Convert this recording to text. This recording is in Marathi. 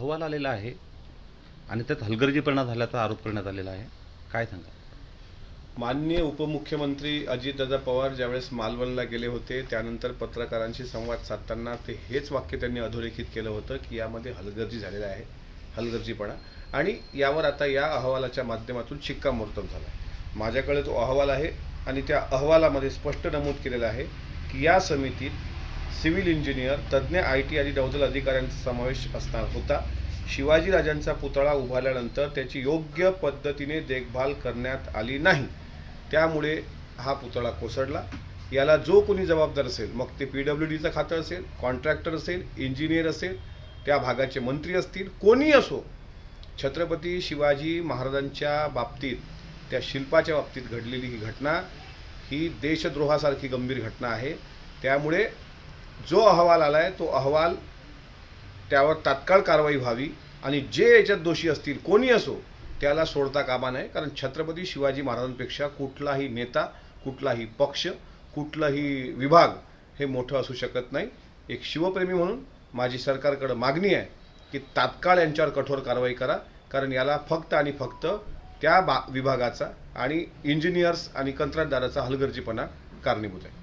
अहवाल आलेला आहे आणि त्यात हलगर्जीपणा झाल्याचा आरोप करण्यात आलेला आहे. काय सांगा माननीय उपमुख्यमंत्री अजितदादा पवार ज्यावेळेस मालवणला गेले होते त्यानंतर पत्रकारांशी संवाद साधताना ते हेच वाक्य त्यांनी अधोरेखित केलं होतं की यामध्ये हलगर्जी झालेला आहे हलगर्जीपणा. आणि यावर आता या अहवालाच्या माध्यमातून शिक्कामोर्तब झाला आहे. माझ्याकडे तो अहवाल आहे आणि त्या अहवालामध्ये स्पष्ट नमूद केलेलं आहे की या समितीत सिव्हिल इंजिनियर तज्ज्ञ आय टी आणि नौदल अधिकाऱ्यांचा समावेश असणार होता. शिवाजीराजांचा पुतळा उभारल्यानंतर त्याची योग्य पद्धतीने देखभाल करण्यात आली नाही. त्यामुळे हा पुतळा कोसळला. याला जो कोणी जबाबदार असेल मग ते पी डब्ल्यू डीचं खातं असेल कॉन्ट्रॅक्टर असेल इंजिनियर असेल त्या भागाचे मंत्री असतील कोणी असो. छत्रपती शिवाजी महाराजांच्या बाबतीत त्या शिल्पाच्या बाबतीत घडलेली ही घटना ही देशद्रोहासारखी गंभीर घटना आहे. त्यामुळे जो अहवाल आला आहे तो अहवाल त्यावर तात्काळ कारवाई व्हावी आणि जे याच्यात दोषी असतील कोणी असो त्याला सोडता कामा नये. कारण छत्रपती शिवाजी महाराजांपेक्षा कुठलाही नेता कुठलाही पक्ष कुठलाही विभाग हे मोठं असू शकत नाही. एक शिवप्रेमी म्हणून माझी सरकारकडं मागणी आहे की तात्काळ यांच्यावर कठोर कारवाई करा. कारण याला फक्त आणि फक्त त्या बा विभागाचा आणि इंजिनियर्स आणि कंत्राटदाराचा हलगर्जीपणा कारणीभूत आहे.